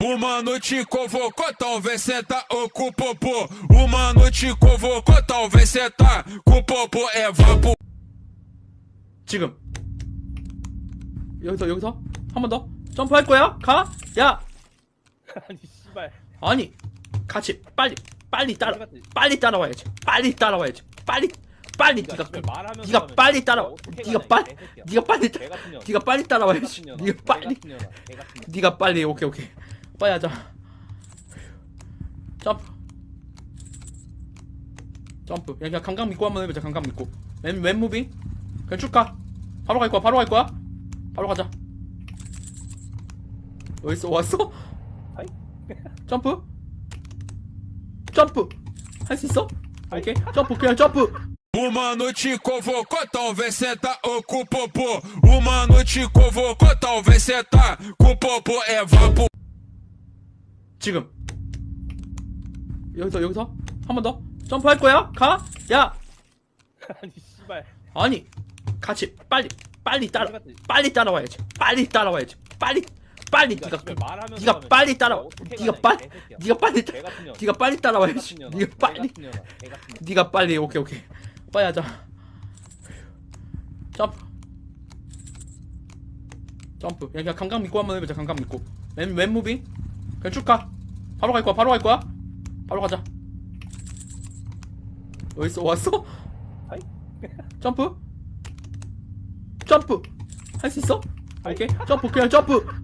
Uma noite convocou, talvez cê tá ou com o popô. Uma noite convocou, talvez cê tá com o popô. É vapo. 지금 여기서 여기서 한 번 더 점프할 거야? 가? 야 아니 씨발 아니 같이 빨리 빨리 따라. 빨리 따라와야지 빨리 따라와야지 빨리 빨리 네가 네가 네가 빨리 따라와 네가 빨리. 네가 빨리. 네가 빨리 개 따라와야지. 네가 개 빨리. 네가 빨리 오케이 오케이 빨리 하자 점프 점프 야, 그냥 감각 믿고 한번 해보자 감각 믿고 왼, 왼 무빙 그냥 쭉가 바로 갈 거야 바로 갈 거야 바로 가자 어딨어 왔어? 점프 점프 할 수 있어? 오케이 점프 그냥 점프 Uma noite convocou, talvez cê tá ou com popô. Uma noite convocou, talvez cê tá com popô. É vapo. 지금. 여기서 여기서? 한 번 더? 점프할 거야? 가? 야! 아니 씨발. 아니 같이 빨리 빨리 따라. 빨리 따라와야지. 빨리 따라와야지. 빨리 빨리 네가 네가 빨리 따라 네가 빨리. 네가 빨리. 네가 빨리 개 따라와야지. 네가 개 빨리. 네가 빨리 오케이 오케이. 빨리 하자. 점프. 점프. 야, 그냥 감각 믿고 한번 해보자 감각 믿고. 왼, 왼 무빙? 그냥 쭉가 바로 갈 거야 바로 갈 거야? 바로 가자. 어딨어? 왔어? 하이. 점프? 점프! 할 수 있어? 오케이. 점프 그냥 점프